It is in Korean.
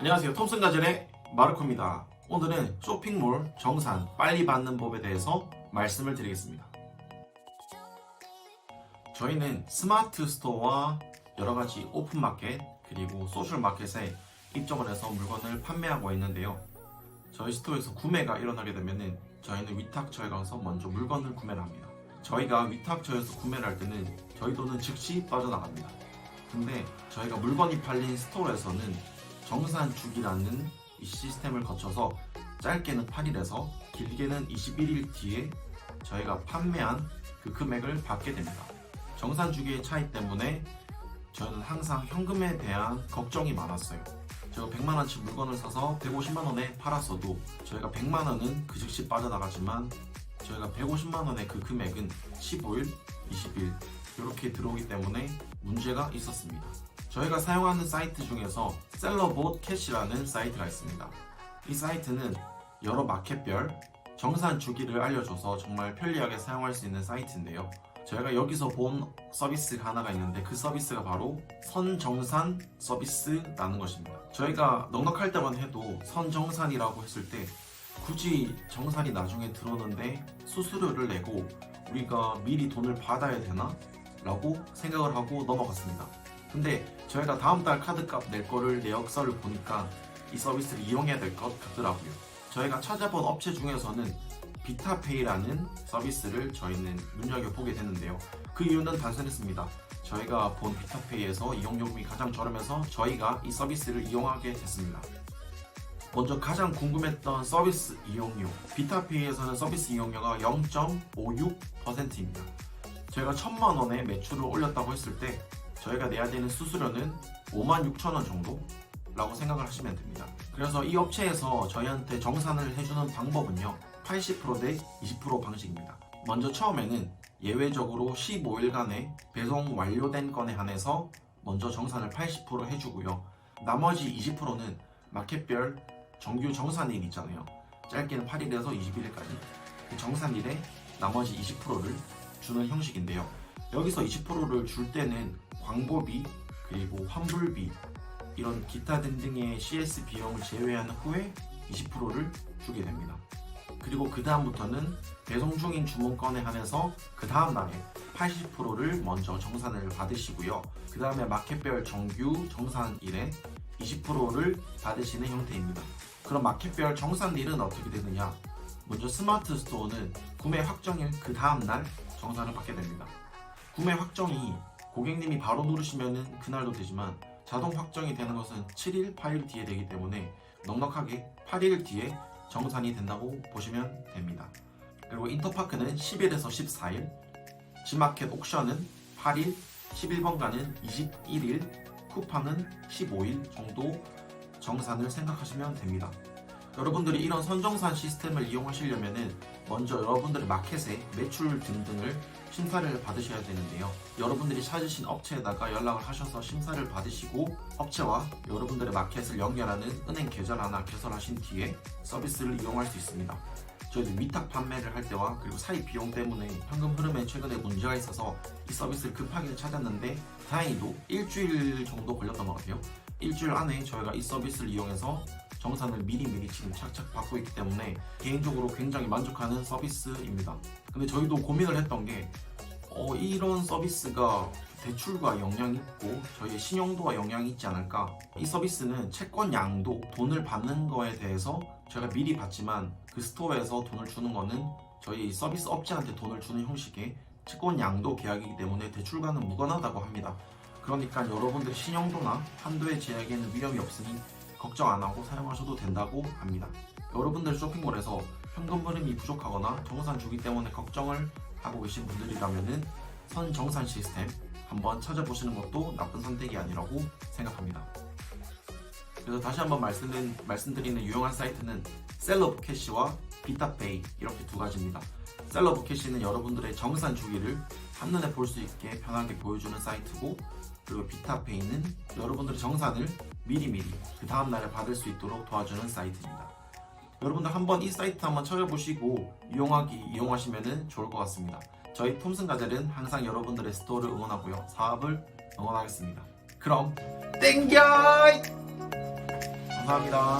안녕하세요. 톰슨 가전의 마르코입니다. 오늘은 쇼핑몰 정산 빨리 받는 법에 대해서 말씀을 드리겠습니다. 저희는 스마트 스토어와 여러 가지 오픈마켓 그리고 소셜마켓에 입점을 해서 물건을 판매하고 있는데요. 저희 스토어에서 구매가 일어나게 되면은 저희는 위탁처에 가서 먼저 물건을 구매를 합니다. 저희가 위탁처에서 구매를 할 때는 저희 돈은 즉시 빠져나갑니다. 근데 저희가 물건이 팔린 스토어에서는 정산 주기라는 이 시스템을 거쳐서 짧게는 8일에서 길게는 21일 뒤에 저희가 판매한 그 금액을 받게 됩니다. 정산 주기의 차이 때문에 저는 항상 현금에 대한 걱정이 많았어요. 제가 100만 원치 물건을 사서 150만 원에 팔았어도 저희가 100만 원은 그 즉시 빠져나가지만 저희가 150만 원의 그 금액은 15일, 20일 이렇게 들어오기 때문에 문제가 있었습니다. 저희가 사용하는 사이트 중에서 셀러봇 캐시라는 사이트가 있습니다. 이 사이트는 여러 마켓별 정산 주기를 알려줘서 정말 편리하게 사용할 수 있는 사이트인데요. 저희가 여기서 본 서비스가 하나가 있는데 그 서비스가 바로 선정산 서비스라는 것입니다. 저희가 넉넉할 때만 해도 선정산이라고 했을 때 굳이 정산이 나중에 들어오는데 수수료를 내고 우리가 미리 돈을 받아야 되나? 라고 생각을 하고 넘어갔습니다. 근데 저희가 다음 달 카드값 낼 거를 내역서를 보니까 이 서비스를 이용해야 될 것 같더라고요. 저희가 찾아본 업체 중에서는 비타페이라는 서비스를 저희는 눈여겨보게 됐는데요. 그 이유는 단순했습니다. 저희가 본 비타페이에서 이용요금이 가장 저렴해서 저희가 이 서비스를 이용하게 됐습니다. 먼저 가장 궁금했던 서비스 이용료. 비타페이에서는 서비스 이용료가 0.56%입니다. 저희가 천만 원의 매출을 올렸다고 했을 때 저희가 내야 되는 수수료는 5만 6천 원 정도라고 생각을 하시면 됩니다. 그래서 이 업체에서 저희한테 정산을 해주는 방법은요. 80%대 20% 방식입니다. 먼저 처음에는 예외적으로 15일간의 배송 완료된 건에 한해서 먼저 정산을 80% 해주고요. 나머지 20%는 마켓별 정규 정산일 있잖아요. 짧게는 8일에서 21일까지 그 정산일에 나머지 20%를 주는 형식인데요. 여기서 20%를 줄 때는 광고비 그리고 환불비 이런 기타 등등의 CS 비용을 제외한 후에 20%를 주게 됩니다. 그리고 그 다음부터는 배송 중인 주문건에 한해서 그 다음 날에 80%를 먼저 정산을 받으시고요. 그 다음에 마켓별 정규 정산일에 20%를 받으시는 형태입니다. 그럼 마켓별 정산일은 어떻게 되느냐? 먼저 스마트 스토어는 구매 확정일 그 다음 날 정산을 받게 됩니다. 구매 확정이 고객님이 바로 누르시면은 그날도 되지만 자동 확정이 되는 것은 7일, 8일 뒤에 되기 때문에 넉넉하게 8일 뒤에 정산이 된다고 보시면 됩니다. 그리고 인터파크는 10일에서 14일, 지마켓 옥션은 8일, 11번가는 21일, 쿠팡은 15일 정도 정산을 생각하시면 됩니다. 여러분들이 이런 선정산 시스템을 이용하시려면은 먼저 여러분들의 마켓의 매출 등등을 심사를 받으셔야 되는데요. 여러분들이 찾으신 업체에다가 연락을 하셔서 심사를 받으시고 업체와 여러분들의 마켓을 연결하는 은행 계좌를 하나 개설하신 뒤에 서비스를 이용할 수 있습니다. 저희도 위탁 판매를 할 때와 그리고 사입 비용 때문에 현금 흐름에 최근에 문제가 있어서 이 서비스를 급하게 찾았는데 다행히도 일주일 정도 걸렸던 것 같아요. 일주일 안에 저희가 이 서비스를 이용해서 정산을 미리미리 지금 착착 받고 있기 때문에 개인적으로 굉장히 만족하는 서비스입니다. 근데 저희도 고민을 했던 게 어, 이런 서비스가 대출과 영향이 있고 저희의 신용도와 영향이 있지 않을까 이 서비스는 채권 양도 돈을 받는 거에 대해서 저희가 미리 받지만 그 스토어에서 돈을 주는 거는 저희 서비스 업체한테 돈을 주는 형식의 채권 양도 계약이기 때문에 대출과는 무관하다고 합니다. 그러니까 여러분들 신용도나 한도의 제약에는 위험이 없으니 걱정 안 하고 사용하셔도 된다고 합니다. 여러분들 쇼핑몰에서 현금 흐름이 부족하거나 정산 주기 때문에 걱정을 하고 계신 분들이라면은 선정산 시스템 한번 찾아보시는 것도 나쁜 선택이 아니라고 생각합니다. 그래서 다시 한번 말씀드린, 말씀드리는 유용한 사이트는 셀러브 캐시와 비타페이 이렇게 두 가지입니다. 셀러브 캐시는 여러분들의 정산 주기를 한눈에 볼 수 있게 편하게 보여주는 사이트고 그리고 비타페이는 여러분들의 정산을 미리미리 그 다음날에 받을 수 있도록 도와주는 사이트입니다. 여러분들 한번 이 사이트 한번 찾아보시고 이용하기 이용하시면 좋을 것 같습니다. 저희 톰슨 가젤은 항상 여러분들의 스토어를 응원하고요. 사업을 응원하겠습니다. 그럼 땡겨! 감사합니다.